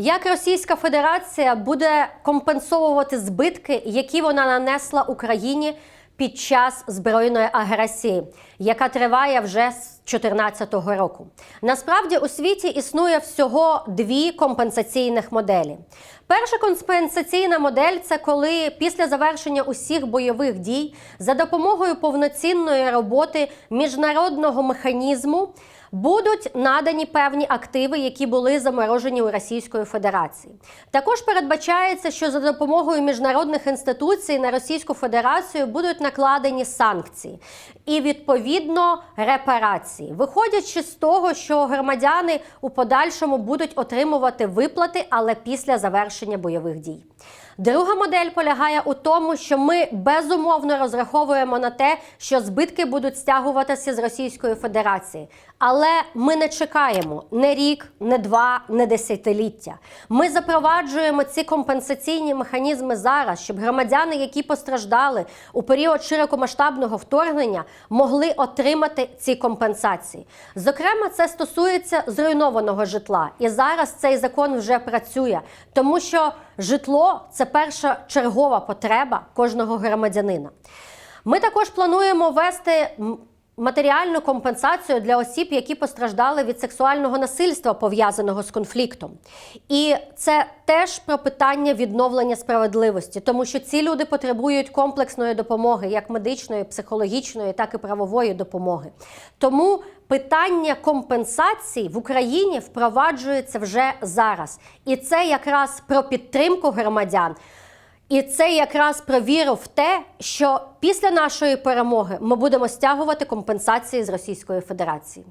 Як Російська Федерація буде компенсовувати збитки, які вона нанесла Україні під час збройної агресії, яка триває вже з 2014 року? Насправді у світі існує всього дві компенсаційних моделі. Перша компенсаційна модель це коли після завершення усіх бойових дій за допомогою повноцінної роботи міжнародного механізму будуть надані певні активи, які були заморожені у Російської Федерації. Також передбачається, що за допомогою міжнародних інституцій на Російську Федерацію будуть накладені санкції і відповідно репарації, виходячи з того, що громадяни у подальшому будуть отримувати виплати, але після завершення бойових дій. Друга модель полягає у тому, що ми безумовно розраховуємо на те, що збитки будуть стягуватися з Російської Федерації. Але ми не чекаємо не рік, не два, не десятиліття. Ми запроваджуємо ці компенсаційні механізми зараз, щоб громадяни, які постраждали у період широкомасштабного вторгнення, могли отримати ці компенсації. Зокрема, це стосується зруйнованого житла. І зараз цей закон вже працює, тому що житло це перша чергова потреба кожного громадянина. Ми також плануємо ввести м, матеріальну компенсацію для осіб, які постраждали від сексуального насильства, пов'язаного з конфліктом. І це теж про питання відновлення справедливості, тому що ці люди потребують комплексної допомоги, як медичної, психологічної, так і правової допомоги. Тому питання компенсацій в Україні впроваджується вже зараз. І це якраз про підтримку громадян. І це якраз про віру в те, що після нашої перемоги ми будемо стягувати компенсації з Російської Федерації.